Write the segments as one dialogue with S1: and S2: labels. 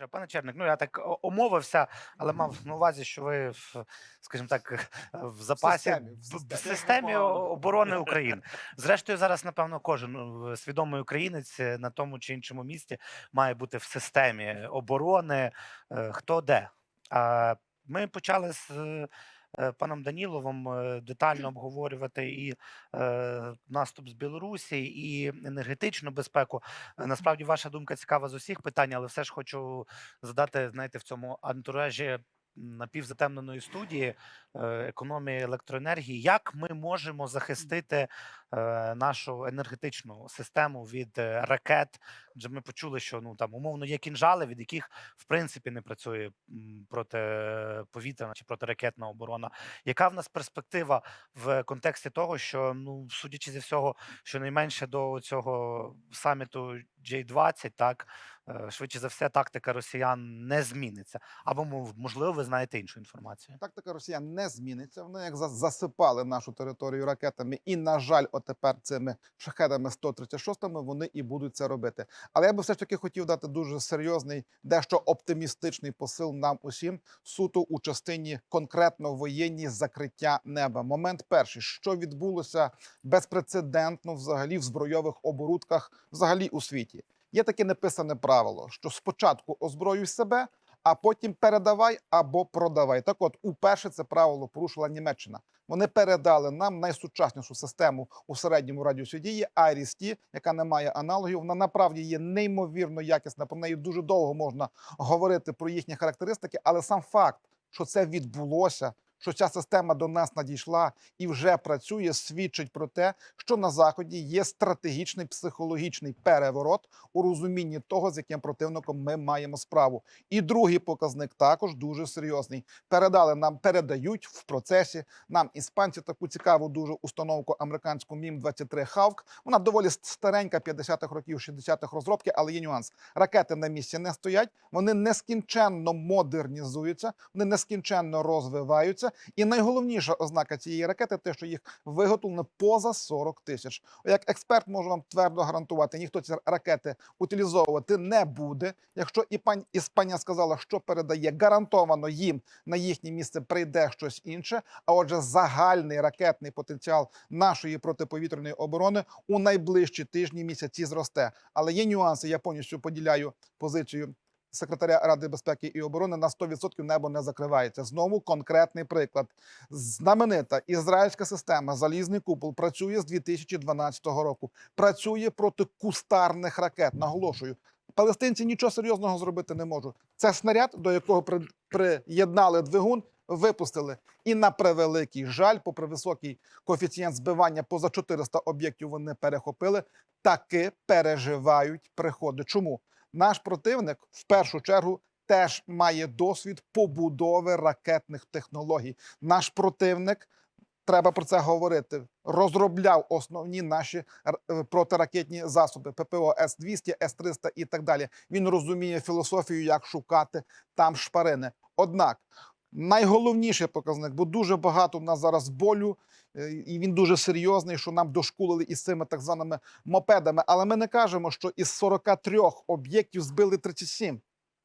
S1: вечора. Пане Черник, ну я так омовився, але мав на увазі, що ви, в, скажімо так, в запасі
S2: системі, в
S1: системі, в
S2: системі.
S1: оборони України. Зрештою, зараз, напевно, кожен ну, свідомий українець е, на тому чи іншому місці має бути в системі оборони, е, хто де. А Ми почали з паном Даніловим е, детально обговорювати і е, наступ з Білорусі, і енергетичну безпеку. Е, Насправді, ваша думка цікава з усіх питань, але все ж хочу задати, знаєте, в цьому антуражі напівзатемненої студії е, економії електроенергії. Як ми можемо захистити е, нашу енергетичну систему від е, ракет? Адже ми почули, що ну там умовно є кінжали, від яких в принципі не працює протиповітряна чи протиракетна оборона. Яка в нас перспектива в контексті того, що ну судячи зі всього, щонайменше до цього саміту J20, так швидше за все, тактика росіян не зміниться. Або можливо, ви знаєте іншу інформацію.
S2: Тактика росіян не зміниться. Вони як за- засипали нашу територію ракетами, і на жаль, отепер цими шахедами 136 вони і будуть це робити. Але я би все ж таки хотів дати дуже серйозний, дещо оптимістичний посил нам усім суто у частині конкретно воєнні закриття неба. Момент перший, що відбулося безпрецедентно взагалі в збройових оборудках, взагалі у світі. Є таке неписане правило, що спочатку озброюй себе, а потім передавай або продавай. Так, от, уперше це правило порушила Німеччина. Вони передали нам найсучаснішу систему у середньому радіусі дії iris яка не має аналогів. Вона направді є неймовірно якісна. Про неї дуже довго можна говорити про їхні характеристики, але сам факт, що це відбулося. Що ця система до нас надійшла і вже працює, свідчить про те, що на заході є стратегічний психологічний переворот у розумінні того, з яким противником ми маємо справу. І другий показник також дуже серйозний. Передали нам, передають в процесі нам іспанці таку цікаву дуже установку американську мім 23 Хавк. Вона доволі старенька 50-х років, 60-х розробки, але є нюанс. Ракети на місці не стоять, вони нескінченно модернізуються, вони нескінченно розвиваються. І найголовніша ознака цієї ракети те, що їх виготовлено поза 40 тисяч. Як експерт можу вам твердо гарантувати, ніхто ці ракети утилізовувати не буде. Якщо і пані Іспанія сказала, що передає, гарантовано їм на їхнє місце прийде щось інше. А отже, загальний ракетний потенціал нашої протиповітряної оборони у найближчі тижні місяці зросте. Але є нюанси. Я повністю поділяю позицію. Секретаря Ради безпеки і оборони на 100% небо не закривається. Знову конкретний приклад. Знаменита ізраїльська система Залізний купол працює з 2012 року. Працює проти кустарних ракет. Наголошую, палестинці нічого серйозного зробити не можуть. Це снаряд, до якого при- приєднали двигун, випустили. І на превеликий жаль, попри високий коефіцієнт збивання поза 400 об'єктів, вони перехопили. Таки переживають приходи. Чому наш противник в першу чергу? Теж має досвід побудови ракетних технологій. Наш противник треба про це говорити. Розробляв основні наші е, протиракетні засоби ППО С-200, С-300 і так далі. Він розуміє філософію, як шукати там шпарини. Однак найголовніший показник, бо дуже багато в нас зараз болю, і він дуже серйозний, що нам дошкулили із цими так званими мопедами. Але ми не кажемо, що із 43 об'єктів збили 37.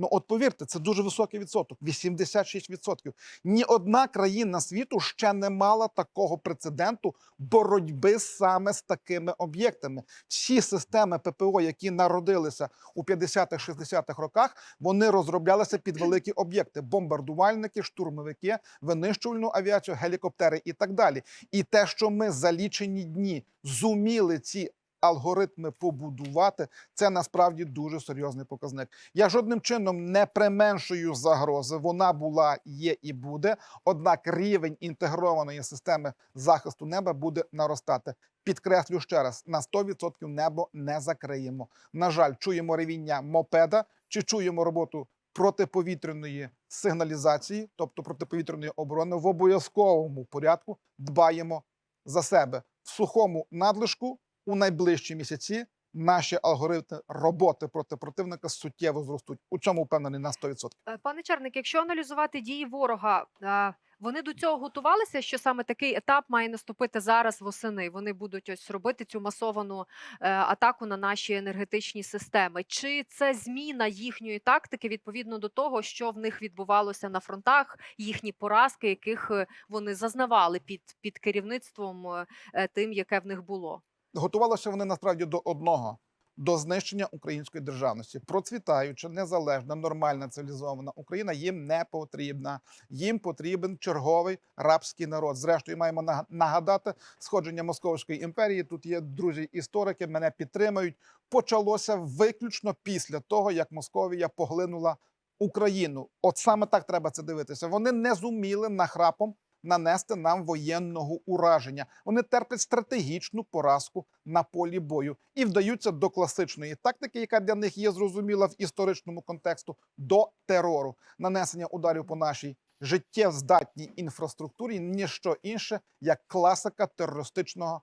S2: Ну, от повірте, це дуже високий відсоток 86%. Ні одна країна світу ще не мала такого прецеденту боротьби саме з такими об'єктами. Всі системи ППО, які народилися у 50-х, 60-х роках, вони розроблялися під великі об'єкти: бомбардувальники, штурмовики, винищувальну авіацію, гелікоптери і так далі. І те, що ми за лічені дні зуміли ці. Алгоритми побудувати це насправді дуже серйозний показник. Я жодним чином не применшую загрози. Вона була, є і буде. Однак рівень інтегрованої системи захисту неба буде наростати. Підкреслю ще раз: на 100% небо не закриємо. На жаль, чуємо ревіння мопеда чи чуємо роботу протиповітряної сигналізації, тобто протиповітряної оборони, в обов'язковому порядку дбаємо за себе в сухому надлишку у найближчі місяці. Наші алгоритми роботи проти противника суттєво зростуть. У цьому впевнений на 100%.
S3: Е, Пане Черник, якщо аналізувати дії ворога, е, Вони до цього готувалися, що саме такий етап має наступити зараз восени. Вони будуть ось робити цю масовану е, атаку на наші енергетичні системи. Чи це зміна їхньої тактики відповідно до того, що в них відбувалося на фронтах, їхні поразки, яких вони зазнавали під, під керівництвом тим, яке в них було?
S2: Готувалися вони насправді до одного. До знищення української державності, процвітаюча, незалежна, нормальна, цивілізована Україна їм не потрібна. Їм потрібен черговий рабський народ. Зрештою, маємо нага- нагадати сходження Московської імперії. Тут є друзі історики, мене підтримають. Почалося виключно після того, як Московія поглинула Україну. От саме так треба це дивитися. Вони не зуміли нахрапом нанести нам воєнного ураження. Вони терплять стратегічну поразку на полі бою і вдаються до класичної тактики, яка для них є зрозуміла в історичному контексту, до терору, нанесення ударів по нашій життєздатній інфраструктурі, ніщо інше як класика терористичного.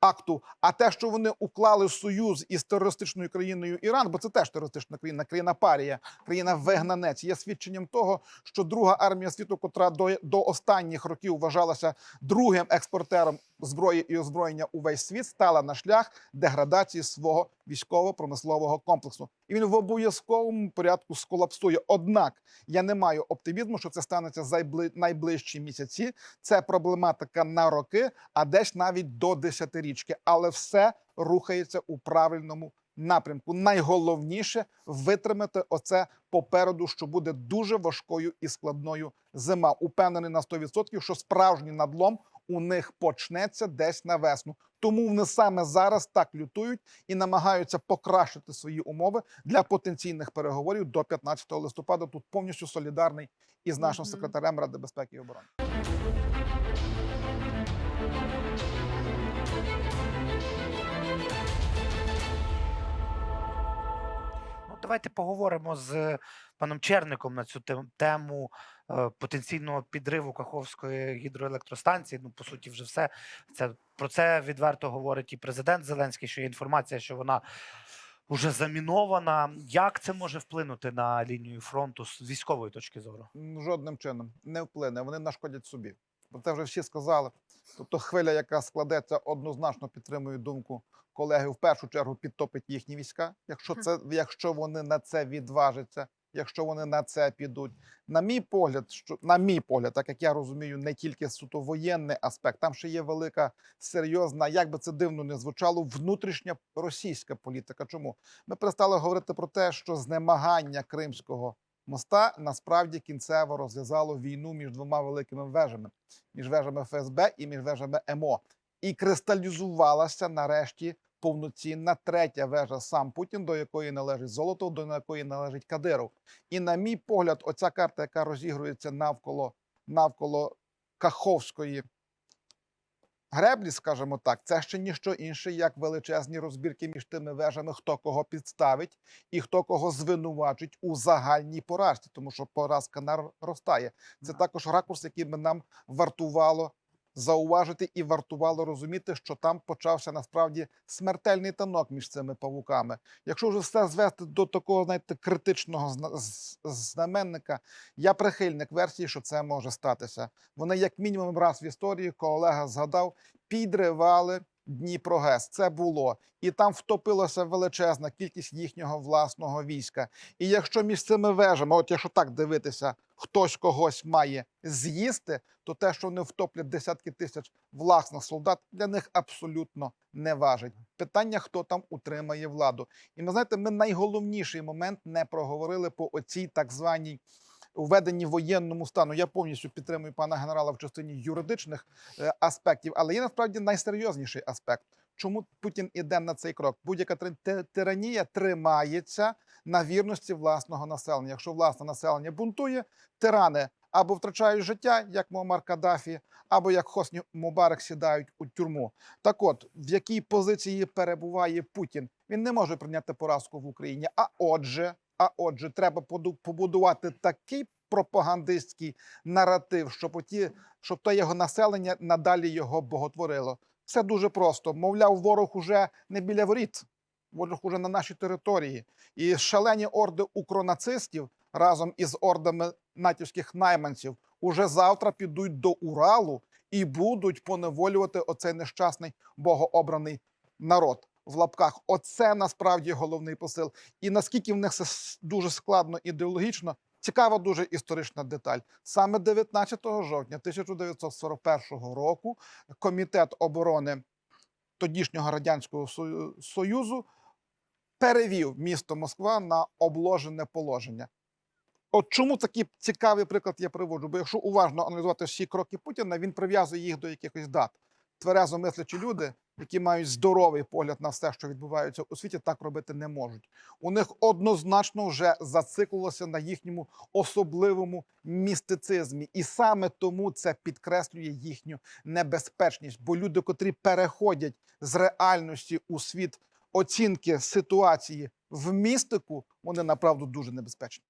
S2: Акту, а те, що вони уклали союз із терористичною країною Іран, бо це теж терористична країна, країна парія, країна вигнанець, є свідченням того, що друга армія світу, котра до, до останніх років вважалася другим експортером зброї і озброєння у весь світ, стала на шлях деградації свого військово-промислового комплексу, і він в обов'язковому порядку сколапсує. Однак я не маю оптимізму, що це станеться за найближчі місяці. Це проблематика на роки, а десь навіть до десятирічки. Але все рухається у правильному напрямку. Найголовніше витримати оце попереду, що буде дуже важкою і складною зима. Упевнений на 100%, що справжній надлом у них почнеться десь на весну. Тому вони саме зараз так лютують і намагаються покращити свої умови для потенційних переговорів до 15 листопада. Тут повністю солідарний із нашим
S3: Мгм.
S2: секретарем Ради безпеки і оборони.
S1: Ну, давайте поговоримо з паном Черником на цю тем- тему потенційного підриву Каховської гідроелектростанції. Ну, по суті, вже все. Це про це відверто говорить і президент Зеленський, що є інформація, що вона вже замінована. Як це може вплинути на лінію фронту з військової точки зору?
S2: Жодним чином не вплине. Вони нашкодять собі. Про це вже всі сказали. Тобто, хвиля, яка складеться, однозначно підтримує думку колеги. В першу чергу підтопить їхні війська. Якщо це, якщо вони на це відважаться, якщо вони на це підуть. На мій погляд, що на мій погляд, так як я розумію, не тільки суто воєнний аспект, там ще є велика серйозна, як би це дивно не звучало, внутрішня російська політика. Чому ми перестали говорити про те, що знемагання кримського моста насправді кінцево розв'язало війну між двома великими вежами, між вежами ФСБ і між вежами МО. І кристалізувалася нарешті повноцінна третя вежа сам Путін, до якої належить Золотов, до якої належить Кадиров. І на мій погляд, оця карта, яка розігрується навколо навколо Каховської греблі, скажімо так, це ще ніщо інше, як величезні розбірки між тими вежами, хто кого підставить і хто кого звинувачить у загальній поразці, тому що поразка наростає. Це також ракурс, який би нам вартувало зауважити і вартувало розуміти, що там почався насправді смертельний танок між цими павуками. Якщо вже все звести до такого, знаєте, критичного знаменника, я прихильник версії, що це може статися. Вони, як мінімум, раз в історії, колега згадав, підривали Дніпрогес. Це було. І там втопилася величезна кількість їхнього власного війська. І якщо між цими вежами, от якщо так дивитися, хтось когось має з'їсти, то те, що вони втоплять десятки тисяч власних солдат, для них абсолютно не важить. Питання, хто там утримає владу. І ми знаєте, ми найголовніший момент не проговорили по оцій так званій введенні воєнному стану. Я повністю підтримую пана генерала в частині юридичних е, аспектів, але є насправді найсерйозніший аспект. Чому Путін іде на цей крок? Будь-яка тир- тиранія тримається на вірності власного населення. Якщо власне населення бунтує, тирани або втрачають життя, як Муаммар Каддафі, або як Хосні Мубарак сідають у тюрму. Так от, в якій позиції перебуває Путін? Він не може прийняти поразку в Україні. А отже, а отже, треба побудувати такий пропагандистський наратив, щоб оті, щоб то його населення надалі його боготворило. Все дуже просто. Мовляв, ворог уже не біля воріт, ворог уже на нашій території. І шалені орди укронацистів разом із ордами натівських найманців уже завтра підуть до Уралу і будуть поневолювати оцей нещасний богообраний народ в лапках. Оце насправді головний посил. І наскільки в них це дуже складно ідеологічно, цікава дуже історична деталь. Саме 19 жовтня 1941 року комітет оборони тодішнього радянського Сою- союзу перевів місто Москва на обложене положення. От чому такий цікавий приклад я приводжу? Бо якщо уважно аналізувати всі кроки Путіна, він прив'язує їх до якихось дат. Тверезо мислячі люди, які мають здоровий погляд на все, що відбувається у світі, так робити не можуть. У них однозначно вже зациклилося на їхньому особливому містицизмі, і саме тому це підкреслює їхню небезпечність. Бо люди, котрі переходять з реальності у світ оцінки ситуації в містику, вони направду дуже небезпечні.